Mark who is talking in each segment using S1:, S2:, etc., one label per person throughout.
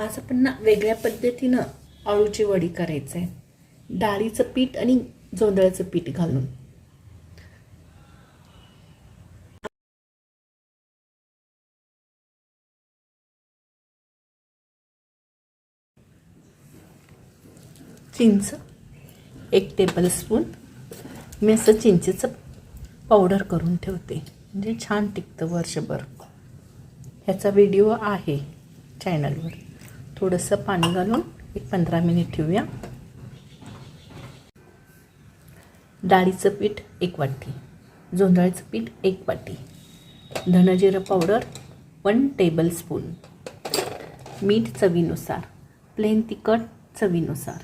S1: आज आपण ना वेगळ्या पद्धतीनं अळूची वडी करायचं आहे डाळीचं पीठ आणि जोंधळ्याचं पीठ घालून. चिंच एक टेबलस्पून मी असं चिंचेचं पावडर करून ठेवते. म्हणजे छान टिकतं वर्षभर. ह्याचा व्हिडिओ आहे चॅनलवर थोडंसं पाणी घालून एक पंधरा मिनिट ठेवूया. डाळीचं पीठ एक वाटी जोंधळ्याचं पीठ एक वाटी धनजिरं पावडर वन टेबलस्पून मीठ चवीनुसार प्लेन तिखट चवीनुसार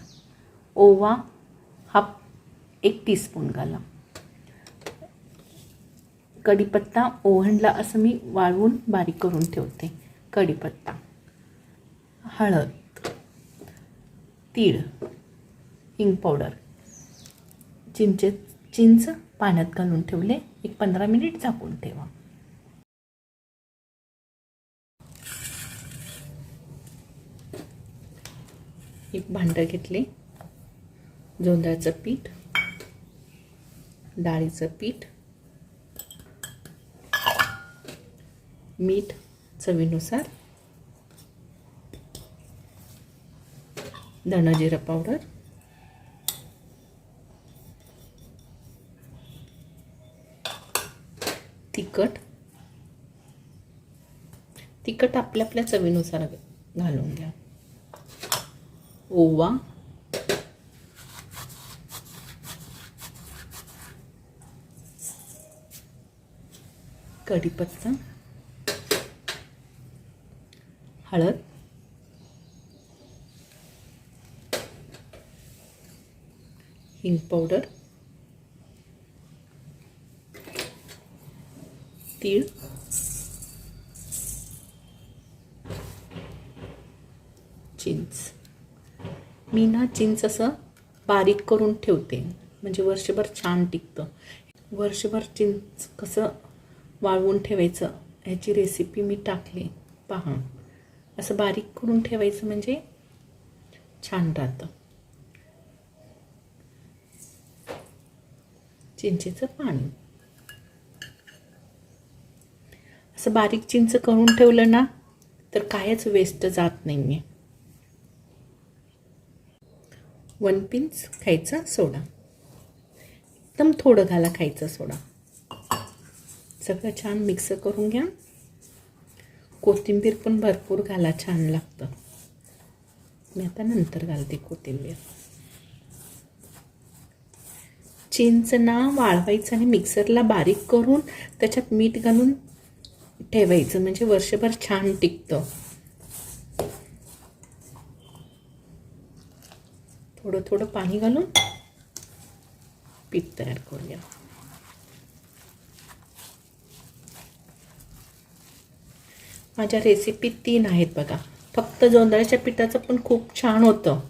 S1: ओवा हा एक टीस्पून घाला. कढीपत्ता ओव्हनला असं मी वाळवून बारीक करून ठेवते कढीपत्ता. हळद तीळ हिंग पावडर चिंचे चिंच पाण्यात घालून ठेवले. एक पंधरा मिनिट झाकून ठेवा. एक भांडं घेतले. जोंधळाचं पीठ डाळीचं पीठ मीठ चवीनुसार धणजिरं पावडर. तिखट. तिखट आपल्या आपल्या चवीनुसार घालून घ्या. ओवा. कढीपत्ता. हळद. हिंग पावडर तीळ चिंच मी ना चिंच असं बारीक करून ठेवते. म्हणजे वर्षभर छान टिकतं. वर्षभर चिंच कसं वाळवून ठेवायचं ह्याची रेसिपी मी टाकली. पहा. असं बारीक करून ठेवायचं म्हणजे छान राहतं. चिंचेचं पाणी. असं बारीक चिंच करून ठेवलं ना तर कायच वेस्ट जात नाही आहे वन पिंच खायचा सोडा. एकदम थोडं घाला खायचा सोडा. सगळं छान मिक्स करून घ्या. कोथिंबीर पण भरपूर घाला छान लागतं. मी आता नंतर घालते कोथिंबीर. चिंचना वाळवायचं आणि मिक्सरला बारीक करून त्याच्यात मीठ घालून ठेवायचं. म्हणजे वर्षभर छान टिकतं. थोडं थोडं पाणी घालून पीठ तयार करूया. माझ्या रेसिपी तीन आहेत बघा. फक्त जोंधळ्याच्या पिठाचं पण खूप छान होतं.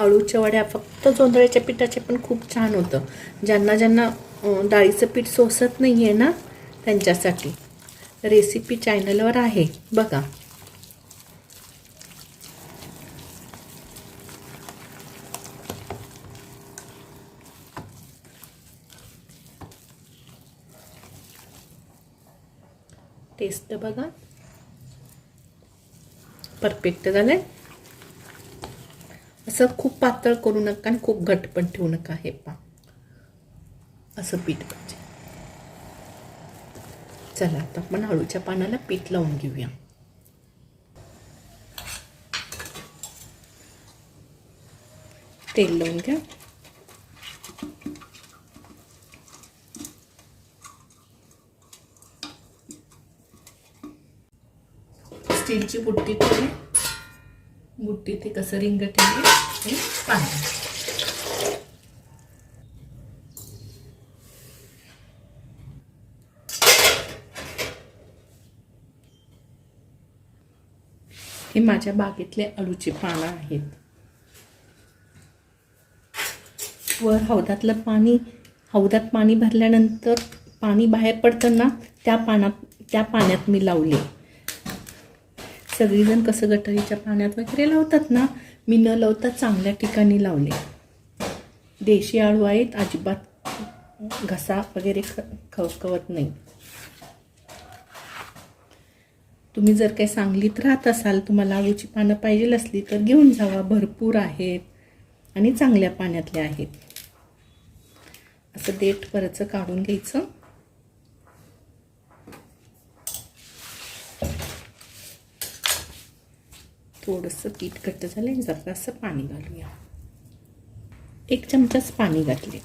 S1: अळूच्या वड्या फक्त जोंधळ्याच्या पिठाचे पण खूप छान होतं. ज्यांना ज्यांना डाळीचं पीठ सोसत नाही आहे ना त्यांच्यासाठी. रेसिपी चॅनलवर आहे. बघा. टेस्ट बघा. परफेक्ट झालंय. असं खूप पातळ करू नका आणि खूप घट पण ठेवू नका हे पा. असं पीठ पाहिजे. चला आता आपण हळूच्या पानाला पीठ लावून घेऊया. तेल लावून घ्या. स्टीलची बुट्टी ठेवली बुट्टी ते कसं रिंग ठेवली ते पाणी हे माझ्या बागेतले अळूची पानं आहेत. वर हौदातलं पाणी हौदात पाणी भरल्यानंतर पाणी बाहेर पडतं ना त्या पानात त्या पाण्यात मी लावले. सगळीजण कसं गटारीच्या पाण्यात वगैरे लावतात ना मी न लावता चांगल्या ठिकाणी लावले. देशी आळू आहेत अजिबात घसा वगैरे ख खवखवत नाही. तुम्ही जर काही सांगलीत राहत असाल तुम्हाला आळूची पानं पाहिजे असली तर घेऊन जावा. भरपूर आहेत आणि चांगल्या पाण्यातल्या आहेत. असं देठ परचं काढून घ्यायचं. थोडंसं पीठ घट्ट झालं जरासं पाणी घालूया. एक चमचाच पाणी घातले.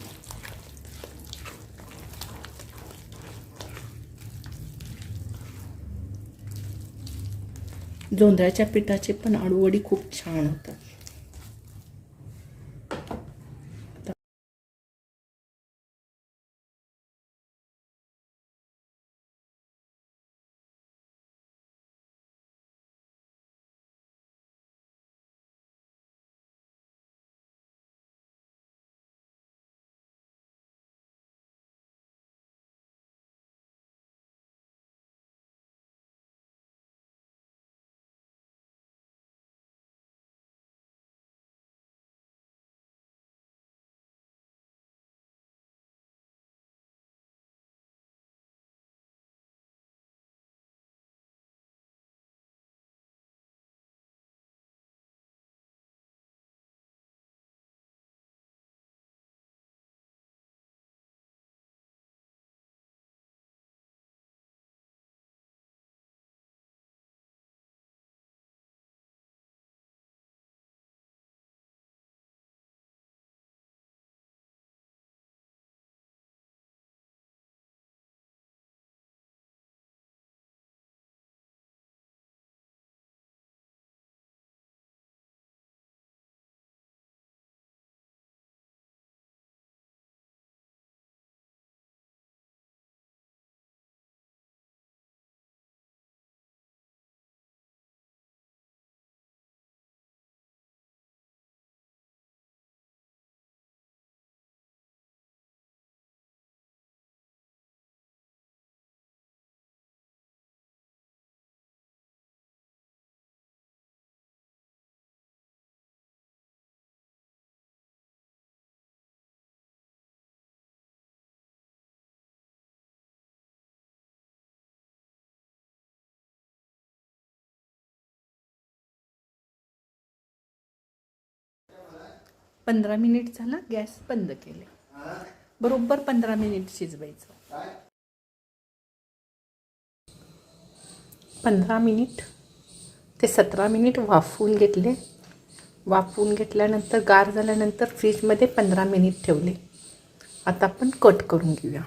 S1: जोंधळ्याच्या पिठाचे पण आळूवडी खूप छान होतात. पंधरा मिनिट झालं गॅस बंद केले. बरोबर पंधरा मिनिट शिजवायचं. पंधरा मिनिट ते सतरा मिनिट वाफवून घेतले. वाफवून घेतल्यानंतर गार झाल्यानंतर फ्रीजमध्ये पंधरा मिनिट ठेवले. आता आपण कट करून घेऊया.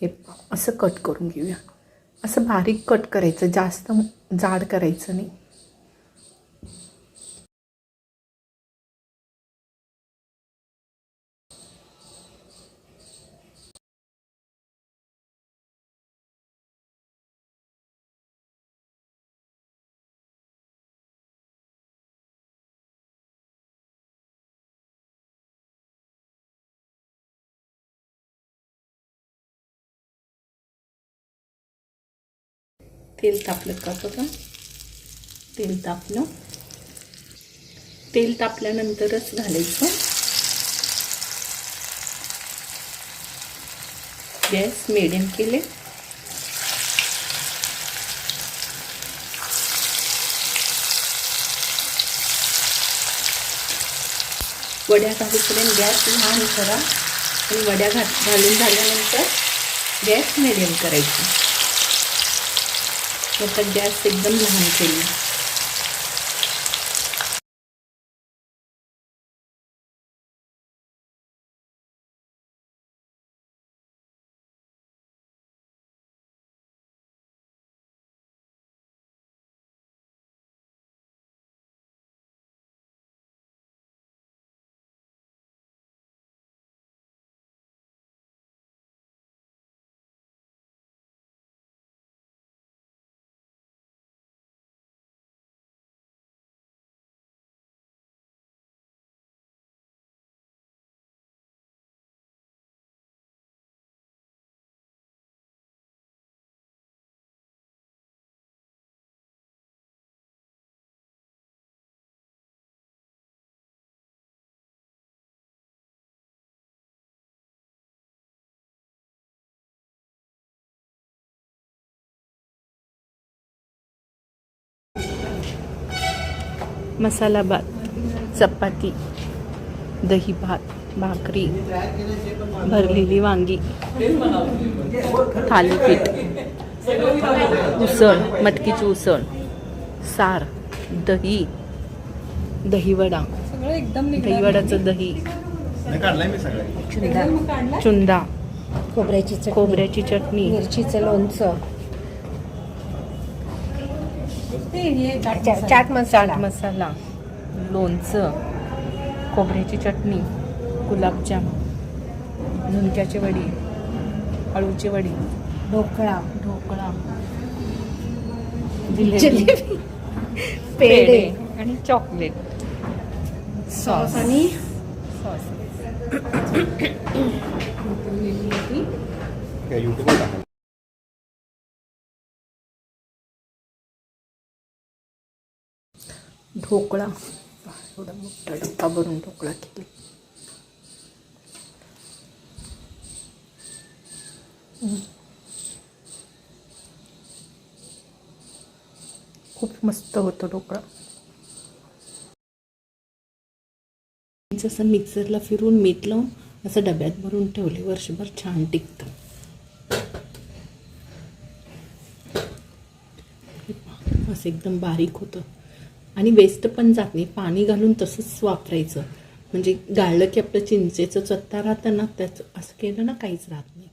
S1: हे असं कट करून घेऊया. असं बारीक कट करायचं जास्त जाड करायचं नाही. तेल तापलं का बघा? तेल तापलं. तेल तापल्यानंतरच घालायचं. गॅस मिडियम केले. वड्या घालूपर्यंत गॅस लहान करा आणि वड्या घात घालून झाल्यानंतर गॅस मिडियम करायची. नंतर गॅस एकदम लहान केली. मसाला भात चपाती दही भात भाकरी भरलेली वांगी थालीपीठ उसळ मटकीची उसळ सार दही दहीवडा.
S2: सगळं एकदम
S1: दहीवडाचं दही.
S2: चुंदा.
S1: चुंदा.
S2: खोबऱ्याची चटणी.
S1: खोबऱ्याची चटणी.
S2: मिरचीचं लोणचं. चा- चाट मसाला.
S1: चाट मसाला. लोणचं खोबऱ्याची चटणी गुलाबजाम झुणक्याची वडी अळूची वडी
S2: ढोकळा
S1: ढोकळा जिलेबी
S2: जिलेबी
S1: पेढे
S2: पेढे.
S1: आणि चॉकलेट.
S2: सॉस. आणि
S1: सॉस.
S3: काय युट्यूबवर
S1: ढोकळा. एवढा मोठा डब्बा भरून ढोकळा केली. खूप मस्त होतो ढोकळा. जसं मिक्सरला फिरून मीठ लावून असं डब्यात भरून ठेवले. वर्षभर छान टिकतं. असं एकदम बारीक होतं. आणि वेस्ट पण जात नाही. पाणी घालून तसंच वापरायचं. म्हणजे गाळलं की आपलं चिंचेचं चत्ता राहतं ना त्याचं असं केलं ना काहीच राहत नाही.